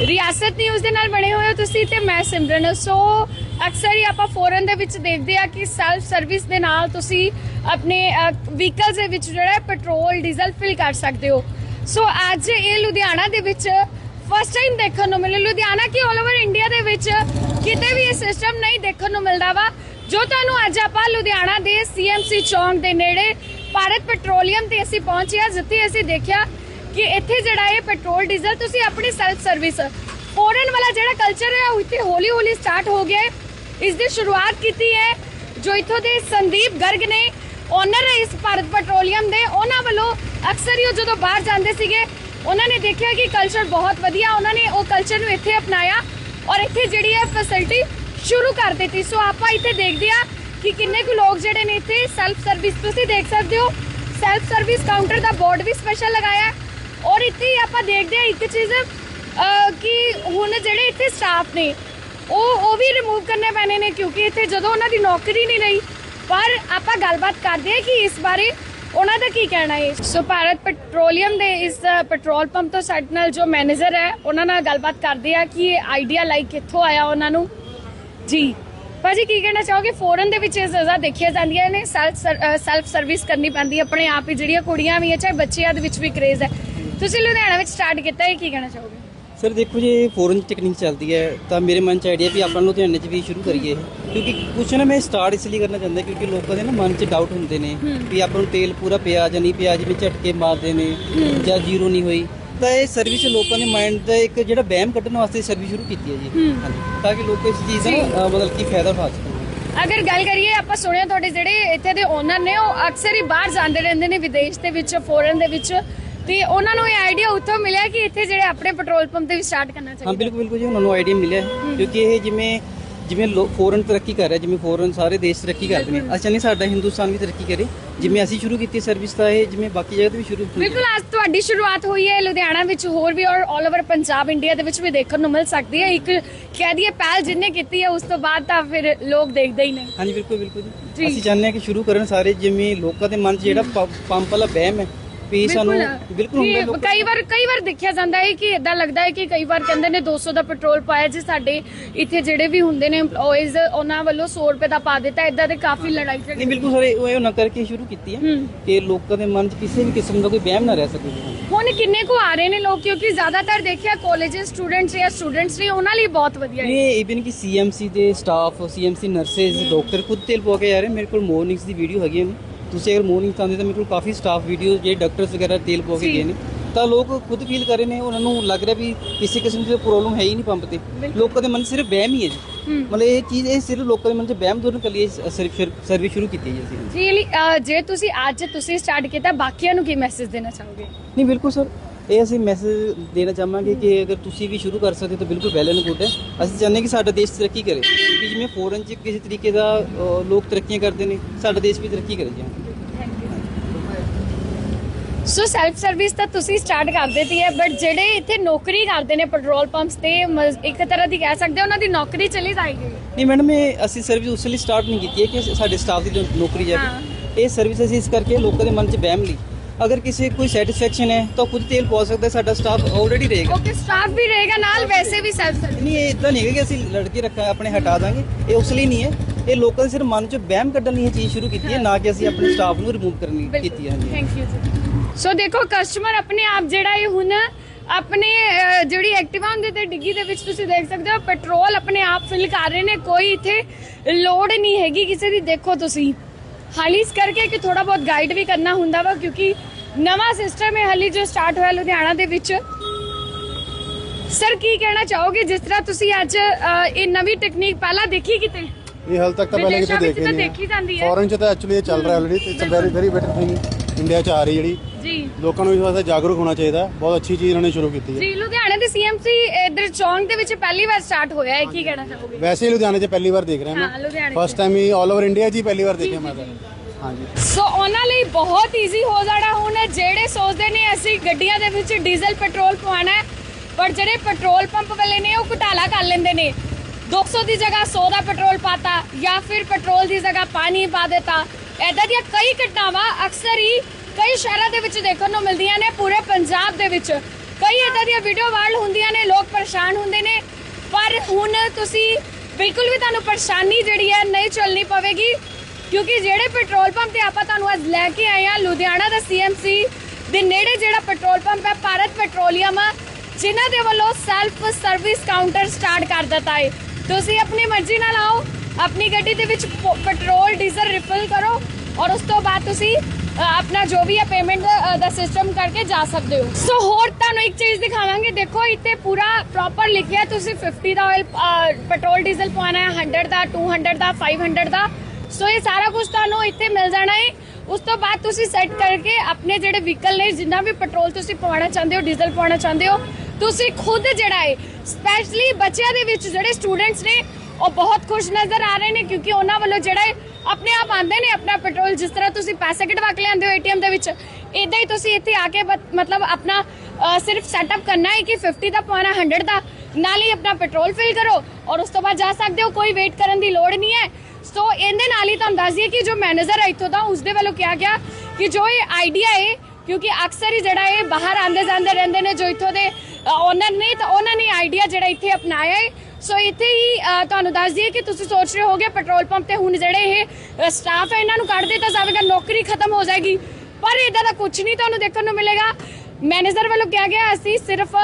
ਰਿਆਸਤ ਨਿਊਜ਼ ਦੇ ਨਾਲ ਬਣੇ ਹੋਏ ਹੋ ਤੁਸੀਂ ਤੇ ਮੈਂ ਸਿਮਰਨ। ਸੋ ਅਕਸਰ ਹੀ ਆਪਾਂ ਫੋਰਨ ਦੇ ਵਿੱਚ ਦੇਖਦੇ ਆ ਕਿ ਸੈਲਫ ਸਰਵਿਸ ਦੇ ਨਾਲ ਤੁਸੀਂ ਆਪਣੇ ਵਹੀਕਲਸ ਦੇ ਵਿੱਚ ਜਿਹੜਾ ਪੈਟਰੋਲ ਡੀਜ਼ਲ ਫਿਲ ਕਰ ਸਕਦੇ ਹੋ। ਸੋ ਅੱਜ ਇਹ ਲੁਧਿਆਣਾ ਦੇ ਵਿੱਚ ਫਸਟ ਟਾਈਮ ਦੇਖਣ ਨੂੰ ਮਿਲਿਆ। ਲੁਧਿਆਣਾ ਕੀ 올 ਓਵਰ ਇੰਡੀਆ ਦੇ ਵਿੱਚ ਕਿਤੇ ਵੀ ਇਹ ਸਿਸਟਮ ਨਹੀਂ ਦੇਖਣ ਨੂੰ ਮਿਲਦਾ ਵਾ। ਜੋ ਤੁਹਾਨੂੰ ਅੱਜ ਆਪਾਂ ਲੁਧਿਆਣਾ ਦੇ ਸੀਐਮਸੀ ਚੌਂਕ ਦੇ ਨੇੜੇ ਭਾਰਤ ਪੈਟਰੋਲੀਅਮ ਤੇ ਅਸੀਂ ਪਹੁੰਚਿਆ ਜਿੱਥੇ ਅਸੀਂ ਦੇਖਿਆ ਕਿ ਇੱਥੇ ਜਿਹੜਾ ਇਹ ਪੈਟਰੋਲ, ਡੀਜ਼ਲ, ਤੁਸੀਂ ਆਪਣੀ ਸੈਲਫ ਸਰਵਿਸ ਫੋਰਨ ਵਾਲਾ ਜਿਹੜਾ ਕਲਚਰ ਹੈ, ਉਹ ਇੱਥੇ ਹੌਲੀ ਹੌਲੀ ਸਟਾਰਟ ਹੋ ਗਿਆ ਇਸ ਦੀ ਸ਼ੁਰੂਆਤ ਕੀਤੀ ਹੈ, ਜੋ ਇੱਥੋਂ ਦੇ ਸੰਦੀਪ ਗਰਗ ਨੇ ਓਨਰ ਹੈ ਇਸ ਭਾਰਤ ਪੈਟਰੋਲੀਅਮ ਦੇ। ਉਹਨਾਂ ਵੱਲੋਂ ਅਕਸਰ ਹੀ ਉਹ ਜਦੋਂ ਬਾਹਰ ਜਾਂਦੇ ਸੀਗੇ, ਉਹਨਾਂ ਨੇ ਦੇਖਿਆ ਕਿ ਕਲਚਰ ਬਹੁਤ ਵਧੀਆ, ਉਹਨਾਂ ਨੇ ਉਹ ਕਲਚਰ ਨੂੰ ਇੱਥੇ ਅਪਣਾਇਆ ਔਰ ਇੱਥੇ ਜਿਹੜੀ ਹੈ ਫੈਸਿਲਿਟੀ ਸ਼ੁਰੂ ਕਰ ਦਿੱਤੀ। ਸੋ ਆਪਾਂ ਇੱਥੇ ਦੇਖਦੇ ਆ ਕਿ ਕਿੰਨੇ ਕੁ ਲੋਕ ਜਿਹੜੇ ਨੇ ਇੱਥੇ ਸੈਲਫ ਸਰਵਿਸ ਤੁਸੀਂ ਦੇਖ ਸਕਦੇ ਹੋ ਸੈਲਫ ਸਰਵਿਸ ਕਾਊਂਟਰ ਦਾ ਬੋਰਡ ਵੀ ਸਪੈਸ਼ਲ ਲਗਾਇਆ ਹੈ। ਔਰ ਇੱਥੇ ਆਪਾਂ ਦੇਖਦੇ ਆ ਇੱਕ ਚੀਜ਼ ਕਿ ਹੁਣ ਜਿਹੜੇ ਇੱਥੇ ਸਟਾਫ ਨੇ, ਉਹ ਉਹ ਵੀ ਰਿਮੂਵ ਕਰਨੇ ਪੈਣੇ ਨੇ ਕਿਉਂਕਿ ਇੱਥੇ ਜਦੋਂ ਉਹਨਾਂ ਦੀ ਨੌਕਰੀ ਨਹੀਂ ਰਹੀ, ਪਰ ਆਪਾਂ ਗੱਲਬਾਤ ਕਰਦੇ ਆ ਕਿ ਇਸ ਬਾਰੇ ਉਹਨਾਂ ਦਾ ਕੀ ਕਹਿਣਾ ਹੈ। ਸੋ ਭਾਰਤ ਪੈਟਰੋਲੀਅਮ ਦੇ ਇਸ ਪੈਟਰੋਲ ਪੰਪ ਤੋਂ ਸਾਡੇ ਨਾਲ ਜੋ ਮੈਨੇਜਰ ਹੈ, ਉਹਨਾਂ ਨਾਲ ਗੱਲਬਾਤ ਕਰਦੇ ਆ ਕਿ ਇਹ ਆਈਡੀਆ ਲਾਈਕ ਕਿੱਥੋਂ ਆਇਆ ਉਹਨਾਂ ਨੂੰ। ਜੀ, ਭਾਜੀ ਕੀ ਕਹਿਣਾ ਚਾਹੋਗੇ? ਫੋਰਨ ਦੇ ਵਿੱਚ ਇਹ ਸਜ਼ਾ ਦੇਖੀਆਂ ਜਾਂਦੀਆਂ ਨੇ ਸੈਲਫ ਸਰਵਿਸ ਕਰਨੀ ਪੈਂਦੀ ਆਪਣੇ ਆਪ ਹੀ, ਜਿਹੜੀਆਂ ਕੁੜੀਆਂ ਵੀ ਹੈ, ਚਾਹੇ ਬੱਚਿਆਂ ਦੇ ਵਿੱਚ ਵੀ ਕਰੇਜ ਹੈ। ਤੁਸੀਂ ਲੁਧਿਆਣਾ ਵਿੱਚ ਸਟਾਰਟ ਕੀਤਾ ਹੈ ਕੀ ਕਹਿਣਾ ਚਾਹੋਗੇ? ਸਰ ਦੇਖੋ ਜੇ ਫੋਰਨ ਟੈਕਨੀਕ ਚੱਲਦੀ ਹੈ ਤਾਂ ਮੇਰੇ ਮਨ ਚ ਆਈਡੀਆ ਵੀ ਆਪਾਂ ਲੁਧਿਆਣੇ ਚ ਵੀ ਸ਼ੁਰੂ ਕਰੀਏ। ਕਿਉਂਕਿ ਕੁਛ ਨਾ ਮੈਂ ਸਟਾਰਟ ਇਸ ਲਈ ਕਰਨਾ ਚਾਹੁੰਦਾ ਕਿਉਂਕਿ ਲੋਕਾਂ ਦੇ ਨਾ ਮਨ ਚ ਡਾਊਟ ਹੁੰਦੇ ਨੇ ਵੀ ਆਪਾਂ ਨੂੰ ਤੇਲ ਪੂਰਾ ਪਿਆ ਜਾਂ ਨਹੀਂ ਪਿਆ ਜਿਵੇਂ ਝਟਕੇ ਮਾਰਦੇ ਨੇ ਜਾਂ ਜ਼ੀਰੋ ਨਹੀਂ ਹੋਈ। ਤਾਂ ਇਹ ਸਰਵਿਸ ਲੋਕਾਂ ਦੇ ਮਾਈਂਡ ਦਾ ਇੱਕ ਜਿਹੜਾ ਵਹਿਮ ਕੱਢਣ ਵਾਸਤੇ ਸਰਵਿਸ ਸ਼ੁਰੂ ਕੀਤੀ ਹੈ ਜੀ। ਤਾਂ ਕਿ ਲੋਕ ਇਸ ਚੀਜ਼ ਦਾ ਮਤਲਬ ਕਿ ਫਾਇਦਾ ਉਠਾ ਸਕਣ। ਅਗਰ ਗੱਲ ਕਰੀਏ ਆਪਾਂ ਸੁਣਿਆ ਤੁਹਾਡੇ ਜਿਹੜੇ ਇੱਥੇ ਦੇ ਓਨਰ ਨੇ ਉਹ ਅਕਸਰ ਹੀ ਬਾਹਰ ਜਾਂਦੇ ਰਹਿੰਦੇ ਨੇ ਵਿਦੇਸ਼ ਦੇ ਵਿੱਚ ਫੋਰਨ ਦੇ ਵਿੱਚ। ਤੇ ਉਹਨਾਂ ਨੂੰ ਇਹ ਆਈਡੀਆ ਉੱਥੋਂ ਮਿਲਿਆ ਕਿ ਇੱਥੇ ਜਿਹੜੇ ਆਪਣੇ ਪੈਟਰੋਲ ਪੰਪ ਤੇ ਵੀ ਸਟਾਰਟ ਕਰਨਾ ਹਾਂ ਚਾਹੀਦਾ ਬਿਲਕੁਲ ਬਿਲਕੁਲ ਜੀ ਉਹਨਾਂ ਨੂੰ ਆਈਡੀਆ ਮਿਲਿਆ ਹੈ। ਕਿਉਂਕਿ ਇਹ ਜਿਵੇਂ ਜਿਵੇਂ ਫੋਰਨ ਤਰੱਕੀ ਕਰ ਰਿਹਾ ਜਿਵੇਂ ਫੋਰਨ ਸਾਰੇ ਦੇਸ਼ ਤਰੱਕੀ ਕਰਦੇ ਨੇ। ਅੱਛਾ ਨਹੀਂ ਸਾਡਾ ਹਿੰਦੁਸਤਾਨ ਵੀ ਤਰੱਕੀ ਕਰੇ। ਜਿਵੇਂ ਅਸੀਂ ਸ਼ੁਰੂ ਕੀਤੀ ਸਰਵਿਸ ਤਾਂ ਇਹ ਜਿਵੇਂ ਬਾਕੀ ਜਗ੍ਹਾ ਤੇ ਵੀ ਸ਼ੁਰੂ ਹੋਈ ਹੈ। ਬਿਲਕੁਲ ਅੱਜ ਤੁਹਾਡੀ ਸ਼ੁਰੂਆਤ ਹੋਈ ਹੈ ਲੁਧਿਆਣਾ ਵਿੱਚ ਹੋਰ ਵੀ ਔਰ 올 ਓਵਰ ਪੰਜਾਬ ਇੰਡੀਆ ਦੇ ਵਿੱਚ ਵੀ ਦੇਖਣ ਨੂੰ ਮਿਲ ਸਕਦੀ ਹੈ। ਇੱਕ ਕਹਿ ਦਈਏ ਪਹਿਲ ਜਿੰਨੇ ਕੀਤੀ ਹੈ ਉਸ ਤੋਂ ਬਾਅਦ ਤਾਂ ਫਿਰ ਲੋਕ ਦੇਖਦੇ ਹੀ ਨੇ। ਹਾਂਜੀ ਬਿਲਕੁਲ ਬਿਲਕੁਲ ਜੀ। ਜੀ। ਅਸੀਂ ਚਾਹੁੰਦੇ ਹਾਂ ਕਿ ਸ਼ੁਰੂ ਕਰਨ ਸਾਰੇ ਜਿਵੇਂ ਲੋਕਾਂ ਦੇ ਮਨ 'ਚ ਜਿਹੜਾ ਪੰਪ ਵਾਲਾ ਵਹਿਮ ਹੈ ਵੀ ਸਾਨੂੰ ਬਿਲਕੁਲ। ਹੁੰਦਾ ਲੋਕ ਕਈ ਵਾਰ ਕਈ ਵਾਰ ਦੇਖਿਆ ਜਾਂਦਾ ਹੈ ਕਿ ਇਦਾਂ ਲੱਗਦਾ ਹੈ ਕਿ ਕਈ ਵਾਰ ਕਹਿੰਦੇ ਨੇ 200 ਦਾ ਪੈਟਰੋਲ ਪਾਇਆ ਜੀ ਸਾਡੇ ਇੱਥੇ ਜਿਹੜੇ ਵੀ ਹੁੰਦੇ ਨੇ EMPLOYEES ਉਹਨਾਂ ਵੱਲੋਂ 100 ਰੁਪਏ ਦਾ ਪਾ ਦਿੱਤਾ ਇਦਾਂ ਦੇ ਕਾਫੀ ਲੜਾਈ ਝਗੜੇ। ਨਹੀਂ ਬਿਲਕੁਲ ਸਾਰੇ ਉਹ ਇਹ ਨਾ ਕਰਕੇ ਸ਼ੁਰੂ ਕੀਤੀ ਹੈ ਹੂੰ। ਕਿ ਲੋਕਾਂ ਦੇ ਮਨ 'ਚ ਕਿਸੇ ਵੀ ਕਿਸਮ ਦਾ ਕੋਈ ਵਹਿਮ ਨਾ ਰਹਿ ਸਕੇ। ਹੁਣ ਕਿੰਨੇ ਕੁ ਆ ਰਹੇ ਨੇ ਲੋਕ? ਕਿਉਂਕਿ ਜ਼ਿਆਦਾਤਰ ਦੇਖਿਆ ਕਾਲਜ ਸਟੂਡੈਂਟਸ ਜਾਂ ਸਟੂਡੈਂਟਸ ਨੇ ਉਹਨਾਂ ਲਈ ਬਹੁਤ ਵਧੀਆ ਹੈ। ਇਹ ਇਵਨ ਕਿ ਸੀਐਮਸੀ ਦੇ ਸਟਾਫ ਸੀਐਮਸੀ ਨਰਸੇਸ ਡਾਕਟਰ ਖੁਦ ਤੇਲ ਪਵਾ ਕੇ ਆ ਰਹੇ ਮੇਰੇ ਕੋਲ ਮਾਰਨਿੰਗਸ ਦੀ ਵੀਡੀਓ ਹੈਗੀ ਨੇ। ਤੁਸੀਂ ਅਗਰ ਮਾਰਨਿੰਗਸ ਆਉਂਦੇ ਤਾਂ ਮੇਰੇ ਕੋਲ ਕਾਫੀ ਸਟਾਫ ਵੀਡੀਓ ਜਿਹੜੇ ਡਾਕਟਰਸ ਵਗੈਰਾ ਤੇਲ ਪਵਾ ਕੇ। ਗਏ ਨੇ ਤਾਂ ਲੋਕ ਖੁਦ ਫੀਲ ਕਰ ਰਹੇ ਨੇ ਉਹਨਾਂ ਨੂੰ ਲੱਗ ਰਿਹਾ ਵੀ ਕਿਸੇ ਕਿਸਮ ਦੀ ਪ੍ਰੋਬਲਮ ਹੈ ਹੀ ਨਹੀਂ ਪੰਪ ਤੇ। ਲੋਕਾਂ ਦੇ ਮਨ ਸਿਰਫ ਵਹਿਮ ਹੀ ਹੈ ਜੀ। ਮਤਲਬ ਇਹ ਚੀਜ਼ ਇਹ ਸਿਰਫ ਲੋਕਾਂ ਦੇ ਮਨ 'ਚ ਵਹਿਮ ਦੂਰ ਕਰਨ ਲਈ ਸਰਵਿਸ ਸ਼ੁਰੂ ਕੀਤੀ ਹੈ ਜੀ ਅਸੀਂ। ਜੀ ਜੇ ਤੁਸੀਂ ਅੱਜ ਤੁਸੀਂ ਸਟਾਰਟ ਕੀਤਾ ਬਾਕੀਆਂ ਨੂੰ ਕੀ ਮੈਸੇਜ ਦੇਣਾ ਚਾਹੋਗੇ? ਨਹੀਂ ਬਿਲਕੁਲ ਸਰ ਇਹ ਅਸੀਂ ਮੈਸੇਜ ਦੇਣਾ ਚਾਹਾਂਗੇ ਕਿ ਅਗਰ ਤੁਸੀਂ ਵੀ ਸ਼ੁਰੂ ਕਰ ਸਕਦੇ ਹੋ ਤਾਂ ਬਿਲਕੁਲ ਵੈਲ ਐਂਡ ਗੁੱਡ ਹੈ। ਅਸੀਂ ਚਾਹੁੰਦੇ ਕਿ ਸਾਡਾ ਦੇਸ਼ ਤਰੱਕੀ ਕਰੇ। ਕਿ ਜਿਵੇਂ ਫੋਰਨ 'ਚ ਕਿਸੇ ਤਰੀਕੇ ਦਾ ਲੋਕ ਤਰੱਕੀਆਂ ਕਰਦੇ ਨੇ ਸਾਡਾ ਦੇਸ਼ ਵੀ ਤਰੱਕੀ ਕਰੇ ਜੀ। ਸੋ ਸੈਲਫ ਸਰਵਿਸ ਤਾਂ ਤੁਸੀਂ ਸਟਾਰਟ ਕਰ ਦਿੱਤੀ ਹੈ ਬਟ ਜਿਹੜੇ ਇੱਥੇ ਨੌਕਰੀ ਕਰਦੇ ਨੇ ਪੈਟਰੋਲ ਪੰਪਸ ਤੇ ਇੱਕ ਤਰ੍ਹਾਂ ਦੀ ਕਹਿ ਸਕਦੇ ਹੋ ਉਹਨਾਂ ਦੀ ਨੌਕਰੀ ਚਲੀ ਜਾਏਗੀ। ਨਹੀਂ ਮੈਡਮ ਇਹ ਅਸੀਂ ਸਰਵਿਸ ਉਸ ਲਈ ਸਟਾਰਟ ਨਹੀਂ ਕੀਤੀ ਹੈ ਕਿ ਸਾਡੇ ਸਟਾਫ ਦੀ ਨੌਕਰੀ। ਜਾਵੇ ਇਹ ਸਰਵਿਸ ਅਸੀਂ ਇਸ ਕਰਕੇ ਲੋਕਾਂ ਦੇ ਮਨ 'ਚ ਵਹਿਮ ਲਈ। ਅਗਰ ਕਿਸੇ ਕੋਈ ਸੈਟੀਸਫੈਕਸ਼ਨ ਹੈ ਤਾਂ ਖੁਦ ਤੇਲ ਪਵਾ ਸਕਦਾ ਸਾਡਾ ਸਟਾਫ ਆਲਰੇਡੀ ਰਹੇਗਾ। ਓਕੇ ਸਟਾਫ ਵੀ ਰਹੇਗਾ ਨਾਲ ਵੈਸੇ ਵੀ ਸੈਲਫ ਨਹੀਂ ਇਹ ਇਦਾਂ ਨਹੀਂ ਹੈ ਕਿ ਅਸੀਂ ਲੜਕੇ ਰੱਖਾ ਆਪਣੇ ਹਟਾ ਦਾਂਗੇ। ਇਹ ਉਸ ਲਈ ਨਹੀਂ ਹੈ। ਇਹ ਲੋਕਾਂ ਦੇ ਸਿਰਫ ਮਨ 'ਚ ਵਹਿਮ ਕੱਢਣ ਲਈ ਇਹ ਚੀਜ਼ ਸ਼ੁਰੂ ਕੀਤੀ ਹੈ ਨਾ ਕਿ ਅਸੀਂ ਆਪਣੇ ਸਟਾਫ ਨੂੰ ਰਿਮੂਵ ਕਰਨ ਲਈ ਕੀਤੀ ਹੈ ਥੈਂਕ ਯੂ ਜੀ। ਸੋ ਦੇਖੋ ਕਸਟਮਰ ਆਪਣੇ ਆਪ ਜਿਹੜਾ ਇਹ ਹੁਣ ਆਪਣੇ ਜਿਹੜੀ ਐਕਟਿਵਾ ਹੁੰਦੀ ਤੇ ਡਿੱਗੀ ਦੇ ਵਿੱਚ ਤੁਸੀਂ ਦੇਖ ਸਕਦੇ ਹੋ ਪੈਟਰੋਲ ਆਪਣੇ ਆਪ ਫਿਲ ਕਰ ਰਹੇ ਨੇ ਕੋਈ ਇੱਥੇ ਲੋਡ ਨਹੀਂ ਹੈਗੀ ਕਿਸੇ ਦੀ ਦੇਖੋ ਤੁਸੀਂ। ਹਾਲੀ ਇਸ ਕਰਕੇ ਕਿ ਥੋੜਾ ਬਹੁਤ ਗਾਈਡ ਵੀ ਕਰਨਾ ਹੁੰਦਾ ਵਾ ਕਿਉਂਕਿ ਨਵਾਂ ਸਿਸਟਮ ਹੈ ਹਾਲੀ ਜੋ ਸਟਾਰਟ ਹੋਇਆ ਲੁਧਿਆਣਾ ਦੇ ਵਿੱਚ। ਸਰ ਕੀ ਕਹਿਣਾ ਚਾਹੋਗੇ? ਜਿਸ ਤਰ੍ਹਾਂ ਤੁਸੀਂ ਅੱਜ ਇਹ ਨਵੀਂ ਟੈਕਨੀਕ ਪਹਿਲਾਂ ਦੇਖੀ ਕਿਤੇ? ਇਹ ਹਾਲ ਤੱਕ ਤਾਂ ਪਹਿਲੇ ਕਿਤੇ ਦੇਖੀ ਨਹੀਂ ਦੇਖੀ ਜਾਂਦੀ ਹੈ। ਫੋਰਨ ਚ ਤਾਂ ਐਕਚੁਅਲੀ ਇਹ ਚੱਲ ਰਿਹਾ already it's very very better thing India ਚ ਆ ਰਹੀ ਜਿਹੜੀ। ਜੀ। ਲੋਕਾਂ ਨੂੰ ਇਸ ਵਾਸਤੇ ਜਾਗਰੂਕ ਹੋਣਾ ਚਾਹੀਦਾ ਹੈ। ਬਹੁਤ ਅੱਛੀ ਚੀਜ਼ ਇਹਨਾਂ ਨੇ ਸ਼ੁਰੂ ਕੀਤੀ ਹੈ। ਜੀ ਲੁਧਿਆਣੇ ਦੇ ਸੀਐਮਸੀ ਇਧਰ ਚੌਂਕ ਦੇ ਵਿੱਚ ਪਹਿਲੀ ਵਾਰ ਸਟਾਰਟ ਹੋਇਆ ਹੈ ਕੀ ਕਹਿਣਾ ਚਾਹੋਗੇ? ਵੈਸੇ ਹੀ ਲੁਧਿਆਣੇ ਚ ਪਹਿਲੀ ਵਾਰ ਦੇਖ ਰਿਹਾ ਹਾਂ, ਮੈਂ। ਲੁਧਿਆਣੇ 'ਚ। ਫਸਟ ਟਾਈਮ ਹੀ 올 ਓਵਰ ਇੰਡੀਆ 'ਚ ਹੀ ਪਹਿਲੀ ਵਾਰ ਦੇਖਿਆ ਮੈਂ ਤਾਂ। ਹਾਂਜੀ। ਸੋ ਉਹਨਾਂ ਲਈ ਬਹੁਤ ਈਜ਼ੀ ਹੋ ਜਾਣਾ ਹੁਣ ਜਿਹੜੇ ਸੋਚਦੇ ਨੇ ਅਸੀਂ ਗੱਡੀਆਂ ਦੇ ਵਿੱਚ ਡੀਜ਼ਲ ਪੈਟਰੋਲ ਪਵਾਉਣਾ ਹੈ ਪਰ ਜਿਹੜੇ ਪੈਟਰੋਲ ਪੰਪ ਵਾਲੇ ਨੇ ਉਹ ਘੁਟਾਲਾ ਕਰ ਲੈਂਦੇ ਨੇ। 200 ਦੀ ਜਗ੍ਹਾ 100 ਦਾ ਪੈਟਰੋਲ ਪਾਤਾ ਜਾਂ ਫਿਰ ਪੈਟਰੋਲ ਦੀ ਜਗ੍ਹਾ ਪਾਣੀ ਪਾ ਦਿੱਤਾ। ਐਦਾਂ ਦੀਆਂ ਕਈ ਘਟਨਾਵਾਂ ਅਕਸਰ ਹੀ ਕਈ ਸ਼ਹਿਰਾਂ ਦੇ ਵਿੱਚ ਦੇਖਣ ਨੂੰ ਮਿਲਦੀਆਂ ਨੇ, ਪੂਰੇ ਪੰਜਾਬ ਦੇ ਵਿੱਚ। ਕਈ ਇਦਾਂ ਦੀਆਂ ਵੀਡੀਓ ਵਾਇਰਲ ਹੁੰਦੀਆਂ ਨੇ, ਲੋਕ ਪਰੇਸ਼ਾਨ ਹੁੰਦੇ ਨੇ। ਪਰ ਹੁਣ ਤੁਸੀਂ ਬਿਲਕੁਲ ਵੀ ਤੁਹਾਨੂੰ ਪਰੇਸ਼ਾਨੀ ਜਿਹੜੀ ਹੈ ਨਹੀਂ ਚੱਲਣੀ ਪਵੇਗੀ, ਕਿਉਂਕਿ ਜਿਹੜੇ ਪੈਟਰੋਲ ਪੰਪ ਤੇ ਆਪਾਂ ਤੁਹਾਨੂੰ ਅੱਜ ਲੈ ਕੇ ਆਏ ਆ ਲੁਧਿਆਣਾ ਦਾ ਸੀਐਮਸੀ ਦੇ ਨੇੜੇ ਜਿਹੜਾ ਪੈਟਰੋਲ ਪੰਪ ਹੈ, ਭਾਰਤ ਪੈਟਰੋਲੀਅਮ, ਜਿਨ੍ਹਾਂ ਦੇ ਵੱਲੋਂ ਸੈਲਫ ਸਰਵਿਸ ਕਾਊਂਟਰ ਸਟਾਰਟ ਕਰ ਦਿੱਤਾ ਹੈ। ਤੁਸੀਂ ਆਪਣੀ ਮਰਜ਼ੀ ਨਾਲ ਆਓ, ਆਪਣੀ ਗੱਡੀ ਦੇ ਵਿੱਚ ਪੈਟਰੋਲ, ਡੀਜ਼ਲ ਰਿਫਿਲ ਕਰੋ ਔਰ ਉਸ ਤੋਂ ਬਾਅਦ ਤੁਸੀਂ ਆਪਣਾ ਜੋ ਵੀ ਹੈ ਪੇਮੈਂਟ ਦਾ ਸਿਸਟਮ ਕਰਕੇ ਜਾ ਸਕਦੇ ਹੋ। ਸੋ ਹੋਰ ਤੁਹਾਨੂੰ ਇੱਕ ਚੀਜ਼ ਦਿਖਾਵਾਂਗੇ। ਦੇਖੋ, ਇੱਥੇ ਪੂਰਾ ਪ੍ਰੋਪਰ ਲਿਖਿਆ ਤੁਸੀਂ 50 ਦਾ ਆਇਲ ਪੈਟਰੋਲ ਡੀਜ਼ਲ ਪਵਾਉਣਾ ਹੈ। 100 ਦਾ 200 ਦਾ 500 ਦਾ। ਸੋ ਇਹ ਸਾਰਾ ਕੁਝ ਤੁਹਾਨੂੰ ਇੱਥੇ ਮਿਲ ਜਾਣਾ ਹੈ। ਉਸ ਤੋਂ ਬਾਅਦ ਤੁਸੀਂ ਸੈੱਟ ਕਰਕੇ ਆਪਣੇ ਜਿਹੜੇ ਵਹੀਕਲ ਨੇ, ਜਿੰਨਾ ਵੀ ਪੈਟਰੋਲ ਤੁਸੀਂ ਪਵਾਉਣਾ ਚਾਹੁੰਦੇ ਹੋ ਡੀਜ਼ਲ ਪਵਾਉਣਾ ਚਾਹੁੰਦੇ ਹੋ, ਤੁਸੀਂ ਖੁਦ ਜਿਹੜਾ ਹੈ ਸਪੈਸ਼ਲੀ ਬੱਚਿਆਂ ਦੇ ਵਿੱਚ ਜਿਹੜੇ ਸਟੂਡੈਂਟਸ ਨੇ, ਉਹ ਬਹੁਤ ਖੁਸ਼ ਨਜ਼ਰ ਆ ਰਹੇ ਨੇ, ਕਿਉਂਕਿ ਉਹਨਾਂ ਵੱਲੋਂ ਜਿਹੜਾ ਹੈ ਆਪਣੇ ਆਪ ਆਂਦੇ ਨੇ ਆਪਣਾ ਪੈਟਰੋਲ, ਜਿਸ ਤਰ੍ਹਾਂ ਤੁਸੀਂ ਪੈਸੇ ਕਢਵਾ ਕੇ ਲਿਆਂਦੇ ਹੋ ਏਟੀਐਮ ਦੇ ਵਿੱਚ ਇਦਾਂ ਹੀ ਤੁਸੀਂ ਇੱਥੇ ਆ ਕੇ ਮਤਲਬ ਆਪਣਾ ਸਿਰਫ ਸੈਟਅਪ ਕਰਨਾ ਹੈ ਕਿ 50 ਦਾ ਪਾਉਣਾ 100 ਦਾ, ਨਾਲ ਹੀ ਆਪਣਾ ਪੈਟਰੋਲ ਫਿਲ ਕਰੋ ਔਰ ਉਸ ਤੋਂ ਬਾਅਦ ਜਾ ਸਕਦੇ ਹੋ, ਕੋਈ ਵੇਟ ਕਰਨ ਦੀ ਲੋੜ ਨਹੀਂ ਹੈ। ਸੋ ਇਹਦੇ ਨਾਲ ਹੀ ਤੁਹਾਨੂੰ ਦੱਸ ਦਈਏ ਕਿ ਜੋ ਮੈਨੇਜਰ ਹੈ ਇੱਥੋਂ ਦਾ, ਉਸਦੇ ਵੱਲੋਂ ਕਿਹਾ ਗਿਆ ਕਿ ਜੋ ਇਹ ਆਈਡੀਆ ਹੈ, ਕਿਉਂਕਿ ਅਕਸਰ ਹੀ ਜਿਹੜਾ ਇਹ ਬਾਹਰ ਆਂਦੇ ਜਾਂਦੇ ਰਹਿੰਦੇ ਨੇ ਜੋ ਇੱਥੋਂ ਦੇ ਓਨਰ ਨੇ, ਤਾਂ ਉਹਨਾਂ ਨੇ ਆਈਡੀਆ ਜਿਹੜਾ ਇੱਥੇ ਅਪਣਾਇਆ ਹੈ। ਸੋ ਇੱਥੇ ਹੀ ਤੁਹਾਨੂੰ ਦੱਸ ਦਈਏ ਕਿ ਤੁਸੀਂ ਸੋਚ ਰਹੇ ਹੋਗੇ ਪੈਟਰੋਲ ਪੰਪ ਤੇ ਹੁਣ ਜਿਹੜੇ ਇਹ ਸਟਾਫ ਹੈ ਇਹਨਾਂ ਨੂੰ ਕੱਢ ਦਿੱਤਾ ਜਾਵੇਗਾ ਨੌਕਰੀ ਖਤਮ ਹੋ ਜਾਏਗੀ। ਪਰ ਇਦਾਂ ਦਾ ਕੁਝ ਨਹੀਂ ਤੁਹਾਨੂੰ ਦੇਖਣ ਨੂੰ ਮਿਲੇਗਾ। ਮੈਨੇਜਰ ਵੱਲੋਂ ਕਿਹਾ ਗਿਆ ਅਸੀਂ ਸਿਰਫ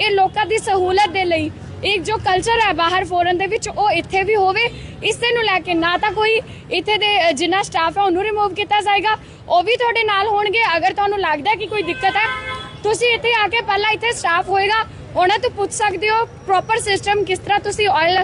ਇਹ ਲੋਕਾਂ ਦੀ ਸਹੂਲਤ ਦੇ ਲਈ ਇੱਕ ਜੋ ਕਲਚਰ ਹੈ ਬਾਹਰ ਫੋਰਨ ਦੇ ਵਿੱਚ, ਉਹ ਇੱਥੇ ਵੀ ਹੋਵੇ। ਇਸੇ ਨੂੰ ਲੈ ਕੇ ਨਾ ਤਾਂ ਕੋਈ ਇੱਥੇ ਦੇ ਜਿੰਨਾ ਸਟਾਫ ਹੈ ਉਹਨੂੰ ਰਿਮੂਵ ਕੀਤਾ ਜਾਏਗਾ। ਉਹ ਵੀ ਤੁਹਾਡੇ ਨਾਲ ਹੋਣਗੇ। ਅਗਰ ਤੁਹਾਨੂੰ ਲੱਗਦਾ ਕਿ ਕੋਈ ਦਿੱਕਤ ਹੈ, ਤੁਸੀਂ ਇੱਥੇ ਆ ਕੇ ਪਹਿਲਾਂ ਇੱਥੇ ਸਟਾਫ ਹੋਏਗਾ। ਉਹਨਾਂ ਤੋਂ ਪੁੱਛ ਸਕਦੇ ਹੋ ਪ੍ਰੋਪਰ ਸਿਸਟਮ ਕਿਸ ਤਰ੍ਹਾਂ ਤੁਸੀਂ ਆਇਲ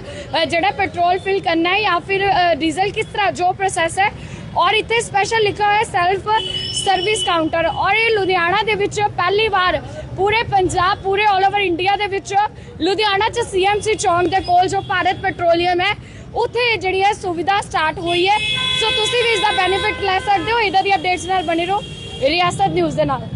ਜਿਹੜਾ ਪੈਟਰੋਲ ਫਿਲ ਕਰਨਾ ਹੈ ਜਾਂ ਫਿਰ ਡੀਜ਼ਲ ਕਿਸ ਤਰ੍ਹਾਂ, ਜੋ ਪ੍ਰੋਸੈਸ ਹੈ। ਔਰ ਇੱਥੇ ਸਪੈਸ਼ਲ ਲਿਖਿਆ ਹੋਇਆ ਸੈਲਫ ਸਰਵਿਸ ਕਾਊਂਟਰ ਔਰ ਇਹ ਲੁਧਿਆਣਾ ਦੇ ਵਿੱਚ ਪਹਿਲੀ ਵਾਰ ਪੂਰੇ ਪੰਜਾਬ, ਪੂਰੇ 올 ਓਵਰ ਇੰਡੀਆ ਦੇ ਵਿੱਚ ਲੁਧਿਆਣਾ ਚ ਸੀਐਮਸੀ ਚੌਂਕ ਦੇ ਕੋਲ ਜੋ ਭਾਰਤ ਪੈਟਰੋਲੀਅਮ ਹੈ, ਉੱਥੇ ਜਿਹੜੀ ਹੈ ਸੁਵਿਧਾ ਸਟਾਰਟ ਹੋਈ ਹੈ। ਸੋ ਤੁਸੀਂ ਵੀ ਇਸ ਦਾ ਬੈਨੀਫਿਟ ਲੈ ਸਕਦੇ ਹੋ। ਇਦਾਂ ਦੀ ਅਪਡੇਟਸ ਨਾਲ ਬਣੇ ਰਹੋ। ਰਿਆਸਤ ਨਿਊਜ਼ ਦੇ ਨਾਲ।